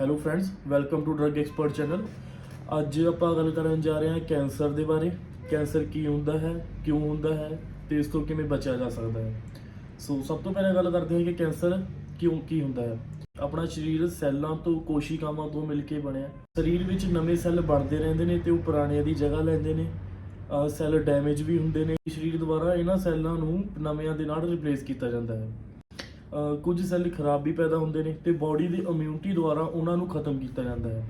Hello friends welcome to drug expert channel ਅੱਜ ਆਪਾਂ ਗੱਲ ਕਰਨ ਜਾ ਰਹੇ ਹਾਂ ਕੈਂਸਰ ਦੇ ਬਾਰੇ। ਕੈਂਸਰ ਕੀ ਹੁੰਦਾ ਹੈ, ਕਿਉਂ ਹੁੰਦਾ ਹੈ ਤੇ ਇਸ ਤੋਂ ਕਿਵੇਂ ਬਚਿਆ ਜਾ ਸਕਦਾ ਹੈ। ਸੋ ਸਭ ਤੋਂ ਪਹਿਲਾਂ ਗੱਲ ਕਰਦੇ ਹਾਂ ਕਿ ਕੈਂਸਰ ਕਿਉਂ ਕੀ ਹੁੰਦਾ ਹੈ। ਆਪਣਾ ਸਰੀਰ ਸੈੱਲਾਂ ਤੋਂ, ਕੋਸ਼ਿਕਾਵਾਂ ਤੋਂ ਮਿਲ ਕੇ ਬਣਿਆ ਸਰੀਰ ਵਿੱਚ ਨਵੇਂ ਸੈੱਲ ਬਣਦੇ ਰਹਿੰਦੇ ਨੇ ਤੇ ਉਹ ਪੁਰਾਣਿਆਂ ਦੀ ਜਗ੍ਹਾ ਲੈਂਦੇ ਨੇ। ਸੈੱਲ ਡੈਮੇਜ ਵੀ ਹੁੰਦੇ ਨੇ। ਸਰੀਰ ਦੁਆਰਾ ਇਹਨਾਂ ਸੈੱਲਾਂ ਨੂੰ ਨਵਿਆਂ ਦੇ ਨਾਲ ਰਿਪਲੇਸ ਕੀਤਾ ਜਾਂਦਾ ਹੈ। ਕੁਝ ਸੈੱਲ ਖਰਾਬ ਵੀ ਪੈਦਾ ਹੁੰਦੇ ਨੇ ਤੇ ਬਾਡੀ ਦੀ ਇਮਿਊਨਿਟੀ ਦੁਆਰਾ ਉਹਨਾਂ ਨੂੰ ਖਤਮ ਕੀਤਾ ਜਾਂਦਾ ਹੈ।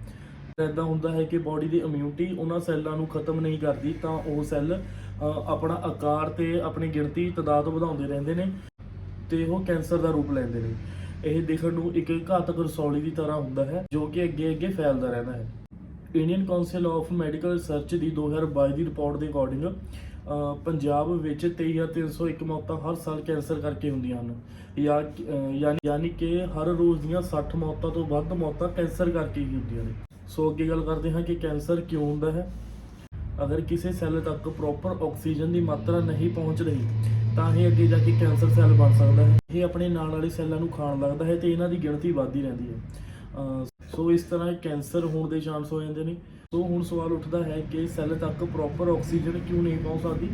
ਇਦਾਂ ਹੁੰਦਾ ਹੈ ਕਿ ਬਾਡੀ ਦੀ ਇਮਿਊਨਿਟੀ ਉਹਨਾਂ ਸੈੱਲਾਂ ਨੂੰ ਖਤਮ ਨਹੀਂ ਕਰਦੀ, ਤਾਂ ਉਹ ਸੈੱਲ ਆਪਣਾ ਆਕਾਰ ਤੇ ਆਪਣੀ ਗਿਣਤੀ, ਤਦਾਦ ਵਧਾਉਂਦੇ ਰਹਿੰਦੇ ਨੇ ਤੇ ਉਹ ਕੈਂਸਰ ਦਾ ਰੂਪ ਲੈਂਦੇ ਨੇ। ਇਹ ਦੇਖਣ ਨੂੰ ਇੱਕ ਘਾਤਕ ਰਸੌਲੀ ਦੀ ਤਰ੍ਹਾਂ ਹੁੰਦਾ ਹੈ, ਜੋ ਕਿ ਅੱਗੇ ਅੱਗੇ ਫੈਲਦਾ ਰਹਿੰਦਾ ਹੈ। Indian council of medical research ਦੀ 2022 ਦੀ ਰਿਪੋਰਟ ਦੇ ਅਕੋਰਡਿੰਗ ਪੰਜਾਬ ਵਿੱਚ 23301 ਮੌਤਾਂ ਹਰ ਸਾਲ ਕੈਂਸਰ ਕਰਕੇ ਹੁੰਦੀਆਂ ਹਨ। ਯਾ- ਯਾਨੀ ਕਿ ਹਰ ਰੋਜ਼ ਦੀਆਂ 60 ਮੌਤਾਂ ਤੋਂ ਵੱਧ ਮੌਤਾਂ ਕੈਂਸਰ ਕਰਕੇ ਹੀ ਹੁੰਦੀਆਂ ਨੇ। ਸੋ ਅੱਗੇ ਗੱਲ ਕਰਦੇ ਹਾਂ ਕਿ ਕੈਂਸਰ ਕਿਉਂ ਹੁੰਦਾ ਹੈ। ਅਗਰ ਕਿਸੇ ਸੈੱਲ ਤੱਕ ਪ੍ਰੋਪਰ ਆਕਸੀਜਨ ਦੀ ਮਾਤਰਾ ਨਹੀਂ ਪਹੁੰਚ ਰਹੀ, ਤਾਂ ਇਹ ਅੱਗੇ ਜਾ ਕੇ ਕੈਂਸਰ ਸੈੱਲ ਬਣ ਸਕਦਾ ਹੈ। ਇਹ ਆਪਣੇ ਨਾਲ ਵਾਲੇ ਸੈੱਲਾਂ ਨੂੰ ਖਾਣ ਲੱਗਦਾ ਹੈ ਤੇ ਇਹਨਾਂ ਦੀ ਗਿਣਤੀ ਵੱਧਦੀ ਰਹਿੰਦੀ ਹੈ। ਸੋ ਇਸ ਤਰ੍ਹਾਂ ਕੈਂਸਰ ਹੋਣ ਦੇ ਚਾਂਸ ਹੋ ਜਾਂਦੇ ਨੇ। ਸੋ ਹੁਣ ਸਵਾਲ ਉੱਠਦਾ ਹੈ ਕਿ ਸੈੱਲ ਤੱਕ ਪ੍ਰੋਪਰ ਆਕਸੀਜਨ ਕਿਉਂ ਨਹੀਂ ਪਹੁੰਚ ਸਕਦੀ?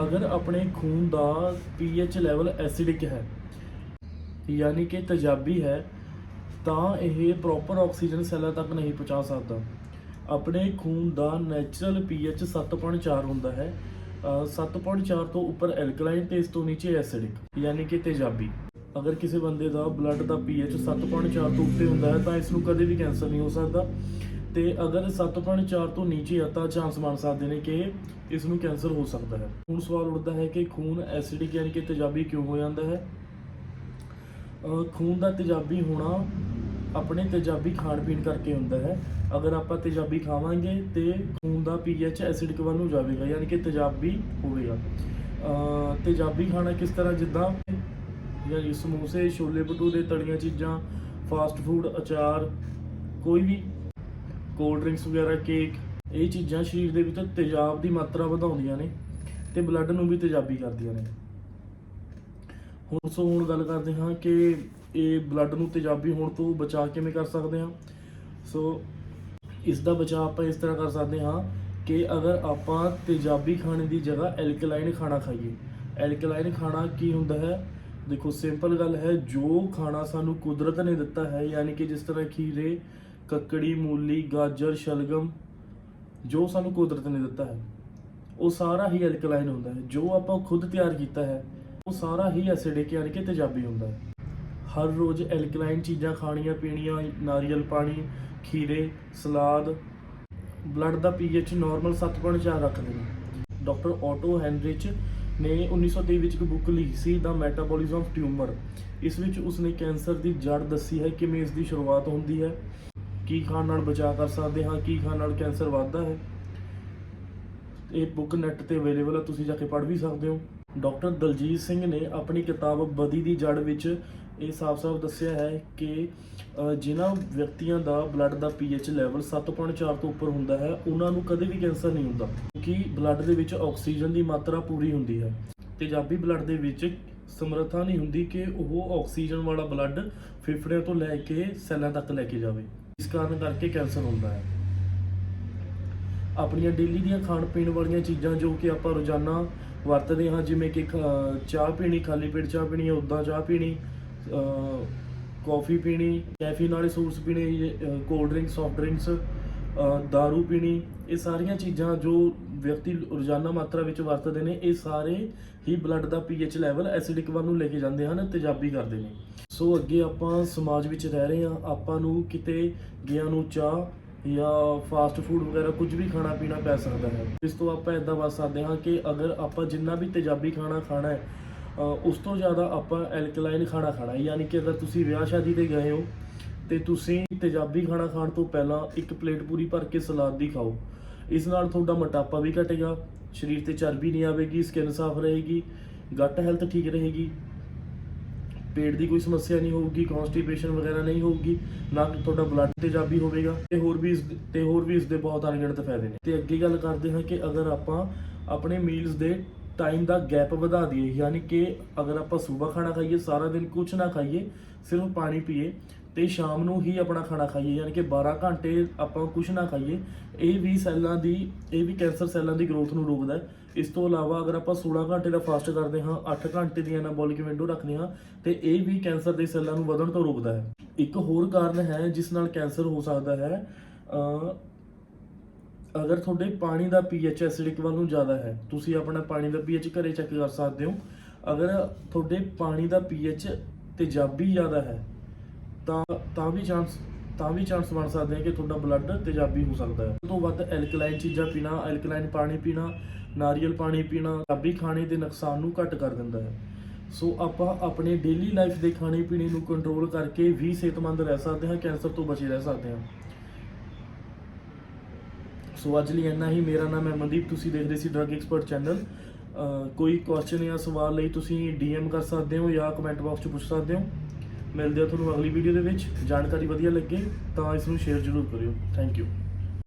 ਅਗਰ ਆਪਣੇ ਖੂਨ ਦਾ pH ਲੈਵਲ ਐਸਿਡਿਕ ਹੈ, ਯਾਨੀ ਕਿ ਤੇਜ਼ਾਬੀ ਹੈ, ਤਾਂ ਇਹ ਪ੍ਰੋਪਰ ਆਕਸੀਜਨ ਸੈੱਲਾਂ ਤੱਕ ਨਹੀਂ ਪਹੁੰਚਾ ਸਕਦਾ। ਆਪਣੇ ਖੂਨ ਦਾ ਨੈਚੁਰਲ pH 7.4 ਹੁੰਦਾ ਹੈ। ਅਹ 7.4 ਤੋਂ ਉੱਪਰ ਐਲਕਲਾਈਨ ਤੇ ਇਸ ਤੋਂ ਨੀਚੇ ਐਸਿਡਿਕ ਯਾਨੀ ਕਿ ਤੇਜ਼ਾਬੀ। ਅਗਰ ਕਿਸੇ ਬੰਦੇ ਦਾ ਬਲੱਡ ਦਾ pH 7.4 ਤੋਂ ਉੱਤੇ ਹੁੰਦਾ ਹੈ, ਤਾਂ ਇਸ ਨੂੰ ਕਦੇ ਵੀ ਕੈਂਸਰ ਨਹੀਂ ਹੋ ਸਕਦਾ। ਤੇ ਅਗਰ 7.4 ਤੋਂ ਨੀਚੇ ਆ, ਤਾਂ ਚਾਂਸ ਬਣ ਸਕਦੇ ਨੇ ਕਿ ਇਸ ਨੂੰ ਕੈਂਸਰ ਹੋ ਸਕਦਾ ਹੈ। ਹੁਣ ਸਵਾਲ ਉੱਠਦਾ ਹੈ ਕਿ ਖੂਨ ਐਸਿਡਿਕ ਯਾਨੀ ਕਿ ਤੇਜ਼ਾਬੀ ਕਿਉਂ ਹੋ ਜਾਂਦਾ ਹੈ? ਖੂਨ ਦਾ ਤੇਜ਼ਾਬੀ ਹੋਣਾ ਆਪਣੇ ਤੇਜ਼ਾਬੀ ਖਾਣ ਪੀਣ ਕਰਕੇ ਹੁੰਦਾ ਹੈ। ਅਗਰ ਆਪਾਂ ਤੇਜ਼ਾਬੀ ਖਾਵਾਂਗੇ, ਤੇ ਖੂਨ ਦਾ pH ਐਸਿਡਿਕ ਵੱਲ ਨੂੰ ਜਾਵੇਗਾ, ਯਾਨੀ ਕਿ ਤੇਜ਼ਾਬੀ ਹੋਵੇਗਾ। ਤੇਜ਼ਾਬੀ ਖਾਣਾ ਕਿਸ ਤਰ੍ਹਾਂ, ਜਿੱਦਾਂ ਯਾਨੀ ਸਮੋਸੇ, ਛੋਲੇ ਭਟੂਰੇ, ਤਲੀਆਂ ਚੀਜ਼ਾਂ ਫਾਸਟ ਫੂਡ ਅਚਾਰ, ਕੋਈ ਵੀ ਕੋਲਡ ਡਰਿੰਕਸ ਵਗੈਰਾ ਕੇਕ ਇਹ ਚੀਜ਼ਾਂ ਸਰੀਰ ਦੇ ਵਿੱਚ ਤੇਜ਼ਾਬ ਦੀ ਮਾਤਰਾ ਵਧਾਉਂਦੀਆਂ ਨੇ ਤੇ ਬਲੱਡ ਨੂੰ ਵੀ ਤੇਜ਼ਾਬੀ ਕਰਦੀਆਂ ਨੇ। ਹੁਣ ਸੋ ਹੁਣ ਗੱਲ ਕਰਦੇ ਹਾਂ ਕਿ ਇਹ ਬਲੱਡ ਨੂੰ ਤੇਜ਼ਾਬੀ ਹੋਣ ਤੋਂ ਬਚਾ ਕਿਵੇਂ ਕਰ ਸਕਦੇ ਹਾਂ। ਸੋ ਇਸ ਦਾ ਬਚਾਅ ਆਪਾਂ ਇਸ ਤਰ੍ਹਾਂ ਕਰ ਸਕਦੇ ਹਾਂ ਕਿ ਅਗਰ ਆਪਾਂ ਤੇਜ਼ਾਬੀ ਖਾਣੇ ਦੀ ਜਗ੍ਹਾ ਐਲਕਲਾਈਨ ਖਾਣਾ ਖਾਈਏ। ਐਲਕਲਾਈਨ ਖਾਣਾ ਕੀ ਹੁੰਦਾ ਹੈ? ਦੇਖੋ ਸਿੰਪਲ ਗੱਲ ਹੈ, ਜੋ ਖਾਣਾ ਸਾਨੂੰ ਕੁਦਰਤ ਨੇ ਦਿੱਤਾ ਹੈ, ਯਾਨੀ ਕਿ ਜਿਸ ਤਰ੍ਹਾਂ ਖੀਰੇ, ਕੱਕੜੀ, ਮੂਲੀ, ਗਾਜਰ, ਸ਼ਲਗਮ, ਜੋ ਸਾਨੂੰ ਕੁਦਰਤ ਨੇ ਦਿੱਤਾ ਹੈ, ਉਹ ਸਾਰਾ ਹੀ ਐਲਕਲਾਈਨ ਹੁੰਦਾ ਹੈ। ਜੋ ਆਪਾਂ ਖੁਦ ਤਿਆਰ ਕੀਤਾ ਹੈ, ਉਹ ਸਾਰਾ ਹੀ ਐਸਿਡਿਕ ਯਾਨੀ ਕਿ ਤੇਜ਼ਾਬੀ ਹੁੰਦਾ ਹੈ। ਹਰ ਰੋਜ਼ ਐਲਕਲਾਈਨ ਚੀਜ਼ਾਂ ਖਾਣੀਆਂ ਪੀਣੀਆਂ, ਨਾਰੀਅਲ ਪਾਣੀ, ਖੀਰੇ, ਸਲਾਦ ਬਲੱਡ ਦਾ ਪੀਐਚ ਨਾਰਮਲ 7.4 ਰੱਖਦੇ ਨੇ। ਡਾਕਟਰ ਆਟੋ ਹੈਨਰਿਚ ਨੇ 1923 ਵਿੱਚ ਇੱਕ ਬੁੱਕ ਲਿਖੀ ਸੀ ਦਾ ਮੈਟਾਬੋਲਿਜ਼ਮ ਆਫ ਟਿਊਮਰ ਇਸ ਵਿੱਚ ਉਸਨੇ ਕੈਂਸਰ ਦੀ ਜੜ ਦੱਸੀ ਹੈ, ਕਿਵੇਂ ਇਸ ਦੀ ਸ਼ੁਰੂਆਤ ਹੁੰਦੀ ਹੈ, ਕੀ ਖਾਣ ਨਾਲ ਬਚਾ ਕਰ ਸਕਦੇ ਹਾਂ, ਕੀ ਖਾਣ ਨਾਲ ਕੈਂਸਰ ਵੱਧਦਾ ਹੈ। ਇਹ ਬੁੱਕ ਨੈਟ ਤੇ ਅਵੇਲੇਬਲ ਹੈ, ਤੁਸੀਂ ਜਾ ਕੇ ਪੜ੍ਹ ਵੀ ਸਕਦੇ ਹੋ। ਡਾਕਟਰ ਦਲਜੀਤ ਸਿੰਘ ਨੇ ਆਪਣੀ ਕਿਤਾਬ ਬਦੀ ਦੀ ਜੜ ਵਿੱਚ ਇਹ ਸਾਫ਼-ਸਾਫ਼ ਦੱਸਿਆ ਹੈ ਕਿ ਜਿਨ੍ਹਾਂ ਵਿਅਕਤੀਆਂ ਦਾ ਬਲੱਡ ਦਾ pH ਲੈਵਲ 7.4 ਤੋਂ ਉੱਪਰ ਹੁੰਦਾ ਹੈ, ਉਹਨਾਂ ਨੂੰ ਕਦੇ ਵੀ ਕੈਂਸਰ ਨਹੀਂ ਹੁੰਦਾ, ਕਿਉਂਕਿ ਬਲੱਡ ਦੇ ਵਿੱਚ ਆਕਸੀਜਨ ਦੀ ਮਾਤਰਾ ਪੂਰੀ ਹੁੰਦੀ ਹੈ। ਤੇਜ਼ਾਬੀ ਬਲੱਡ ਦੇ ਵਿੱਚ ਸਮਰੱਥਾ ਨਹੀਂ ਹੁੰਦੀ ਕਿ ਉਹ ਆਕਸੀਜਨ ਵਾਲਾ ਬਲੱਡ ਫੇਫੜਿਆਂ ਤੋਂ ਲੈ ਕੇ ਸੈੱਲਾਂ ਤੱਕ ਲੈ ਕੇ ਜਾਵੇ। ਇਸ ਕਾਰਨ ਕਰਕੇ ਕੈਂਸਰ ਹੁੰਦਾ ਹੈ। ਆਪਣੀਆਂ ਡੇਲੀ ਦੀਆਂ ਖਾਣ ਪੀਣ ਵਾਲੀਆਂ ਚੀਜ਼ਾਂ ਜੋ ਕਿ ਆਪਾਂ ਰੋਜ਼ਾਨਾ ਵਰਤਦੇ ਹਾਂ, ਜਿਵੇਂ ਕਿ ਖ- ਚਾਹ ਪੀਣੀ, ਖਾਲੀ ਪੇਟ ਚਾਹ ਪੀਣੀ ਹੈ ਉਦਾਂ ਚਾਹ ਪੀਣੀ, ਅਹ ਕੌਫੀ ਪੀਣੀ ਕੈਫੀਨ ਵਾਲੇ ਸੂਟਸ ਪੀਣੇ ਕੋਲਡ ਡਰਿੰਕ ਸੌਫਟ ਡਰਿੰਕਸ दारू ਪੀਣੀ, ਇਹ ਸਾਰੀਆਂ ਚੀਜ਼ਾਂ ਜੋ ਵਿਅਕਤੀ ਰੋਜ਼ਾਨਾ ਮਾਤਰਾ ਵਿੱਚ ਵਰਤਦੇ ਨੇ, ਇਹ ਸਾਰੇ ਹੀ ਬਲੱਡ ਦਾ pH ਲੈਵਲ ਐਸਿਡਿਕ ਵੱਲ ਨੂੰ ਲੈ ਕੇ ਜਾਂਦੇ ਹਨ, ਤੇਜ਼ਾਬੀ ਕਰਦੇ ਨੇ। ਸੋ ਅੱਗੇ ਆਪਾਂ ਸਮਾਜ ਵਿੱਚ ਰਹਿ ਰਹੇ ਹਾਂ, ਆਪਾਂ ਨੂੰ ਕਿਤੇ ਗਿਆ ਨੂੰ ਚਾਹ ਜਾਂ ਫਾਸਟ ਫੂਡ ਵਗੈਰਾ ਕੁਝ ਵੀ ਖਾਣਾ ਪੀਣਾ ਪੈ ਸਕਦਾ ਹੈ। ਇਸ ਤੋਂ ਆਪਾਂ ਇਦਾਂ ਬਚ ਸਕਦੇ ਹਾਂ ਕਿ ਅਗਰ ਆਪਾਂ ਜਿੰਨਾ ਵੀ ਤੇਜ਼ਾਬੀ ਖਾਣਾ ਖਾਣਾ ਹੈ ਉਸ ਤੋਂ ਜ਼ਿਆਦਾ ਆਪਾਂ ਐਲਕਲਾਈਨ ਖਾਣਾ ਖਾਣਾ ਯਾਨੀ ਕਿ ਅਗਰ ਤੁਸੀਂ ਵਿਆਹ ਸ਼ਾਦੀ ਤੇ ਗਏ ਹੋ ਤੇ ਤੁਸੀਂ ਤੇਜ਼ਾਬੀ ਖਾਣਾ ਖਾਣ ਤੋਂ ਪਹਿਲਾਂ ਇੱਕ ਪਲੇਟ ਪੂਰੀ ਭਰ ਕੇ ਸਲਾਦ ਦੀ ਖਾਓ। ਇਸ ਨਾਲ ਤੁਹਾਡਾ ਮੋਟਾਪਾ ਵੀ ਘਟੇਗਾ, ਸਰੀਰ ਤੇ ਚਰਬੀ ਨਹੀਂ ਆਵੇਗੀ ਸਕਿਨ ਸਾਫ਼ ਰਹੇਗੀ ਗੱਟ ਹੈਲਥ ਠੀਕ ਰਹੇਗੀ। ਪੇਟ ਦੀ ਕੋਈ ਸਮੱਸਿਆ ਨਹੀਂ ਹੋਊਗੀ ਕਨਸਟੀਪੇਸ਼ਨ ਵਗੈਰਾ ਨਹੀਂ ਹੋਊਗੀ, ਨਾ ਕਿ ਤੁਹਾਡਾ ਬਲੱਡ ਤੇਜ਼ਾਬੀ ਹੋਵੇਗਾ ਤੇ ਹੋਰ ਵੀ ਇਸ ਤੇ ਹੋਰ ਵੀ ਇਸ ਦੇ ਬਹੁਤ ਅਣਗਿਣਤ ਫਾਇਦੇ ਨੇ। ਤੇ ਅੱਗੇ ਗੱਲ ਕਰਦੇ ਹਾਂ ਕਿ ਅਗਰ ਆਪਾਂ ਆਪਣੇ ਮੀਲਸ ਦੇ ਟਾਈਮ ਦਾ ਗੈਪ ਵਧਾ ਦਈਏ, ਯਾਨੀ ਕਿ ਅਗਰ ਆਪਾਂ ਸਵੇਰ ਖਾਣਾ ਖਾਈਏ, ਸਾਰਾ ਦਿਨ ਕੁਝ ਨਾ ਖਾਈਏ, ਸਿਰਫ ਪਾਣੀ ਪੀਏ ਤੇ ਸ਼ਾਮ ਨੂੰ ਹੀ ਆਪਣਾ ਖਾਣਾ ਖਾਈਏ, ਯਾਨੀ ਕਿ 12 ਘੰਟੇ ਆਪਾਂ ਕੁਝ ਨਾ ਖਾਈਏ, ਇਹ ਵੀ ਸੈੱਲਾਂ ਦੀ, ਇਹ ਵੀ ਕੈਂਸਰ ਸੈੱਲਾਂ ਦੀ ਗਰੋਥ ਨੂੰ ਰੋਕਦਾ ਹੈ। ਇਸ ਤੋਂ ਇਲਾਵਾ ਅਗਰ ਆਪਾਂ 16 ਘੰਟੇ ਦਾ ਫਾਸਟ ਕਰਦੇ ਹਾਂ 8 ਘੰਟੇ ਦੀ ਐਨਾਬੋਲਿਕ ਵਿੰਡੋ ਰੱਖਦੇ ਹਾਂ, ਤੇ ਇਹ ਵੀ ਕੈਂਸਰ ਦੇ ਸੈੱਲਾਂ ਨੂੰ ਵਧਣ ਤੋਂ ਰੋਕਦਾ ਹੈ। ਇੱਕ ਹੋਰ ਕਾਰਨ ਹੈ ਜਿਸ ਨਾਲ ਕੈਂਸਰ ਹੋ ਸਕਦਾ ਹੈ ਅਗਰ ਤੁਹਾਡੇ ਪਾਣੀ ਦਾ ਪੀਐਚ ਐਸਿਡਿਕ ਵੱਲ ਨੂੰ ਜ਼ਿਆਦਾ ਹੈ, ਤੁਸੀਂ ਆਪਣਾ ਪਾਣੀ ਦਾ ਪੀਐਚ ਘਰੇ ਚੈੱਕ ਕਰ ਸਕਦੇ ਹੋ। ਅਗਰ ਤੁਹਾਡੇ ਪਾਣੀ ਦਾ ਪੀਐਚ ਤੇਜ਼ਾਬੀ ਜ਼ਿਆਦਾ ਹੈ ਤਾਂ ਤਾਂ ਵੀ ਚਾਂਸ ਤਾਂ ਵੀ ਚਾਂਸ ਬਣ ਸਕਦੇ ਹੈ ਕਿ ਤੁਹਾਡਾ ਬਲੱਡ ਤੇਜ਼ਾਬੀ ਹੋ ਸਕਦਾ ਹੈ। ਤੋਂ ਵੱਧ ਐਲਕਲਾਈਨ ਚੀਜ਼ਾਂ ਪੀਣਾ ਐਲਕਲਾਈਨ ਪਾਣੀ ਪੀਣਾ, ਨਾਰੀਅਲ ਪਾਣੀ ਪੀਣਾ, ਤੇਜ਼ਾਬੀ ਖਾਣੇ ਦੇ ਨੁਕਸਾਨ ਨੂੰ ਘੱਟ ਕਰ ਦਿੰਦਾ ਹੈ। ਸੋ ਆਪਾਂ ਆਪਣੇ ਡੇਲੀ ਲਾਈਫ ਦੇ ਖਾਣੇ ਪੀਣੇ ਨੂੰ ਕੰਟਰੋਲ ਕਰਕੇ ਵੀ ਸਿਹਤਮੰਦ ਰਹਿ ਸਕਦੇ ਹਾਂ, ਕੈਂਸਰ ਤੋਂ ਬਚੇ ਰਹਿ ਸਕਦੇ ਹਾਂ। ਸੋ ਅੱਜ ਲਈ ਇੰਨਾ ਹੀ। ਮੇਰਾ ਨਾਮ ਹੈ ਮਨਦੀਪ। ਤੁਸੀਂ ਦੇਖ ਰਹੇ ਸੀ ਡਰਗ ਐਕਸਪਰਟ ਚੈਨਲ ਕੋਈ ਕੁਐਸਚਨ ਜਾਂ ਸਵਾਲ ਲਈ ਤੁਸੀਂ ਡੀਐਮ ਕਰ ਸਕਦੇ ਹੋ ਜਾਂ ਕਮੈਂਟ ਬਾਕਸ 'ਚ ਪੁੱਛ ਸਕਦੇ ਹੋ। ਮਿਲਦੇ ਹਾਂ ਤੁਹਾਨੂੰ ਅਗਲੀ ਵੀਡੀਓ ਦੇ ਵਿੱਚ। ਜਾਣਕਾਰੀ ਵਧੀਆ ਲੱਗੇ ਤਾਂ ਇਸ ਨੂੰ ਸ਼ੇਅਰ ਜ਼ਰੂਰ ਕਰਿਓ। Thank you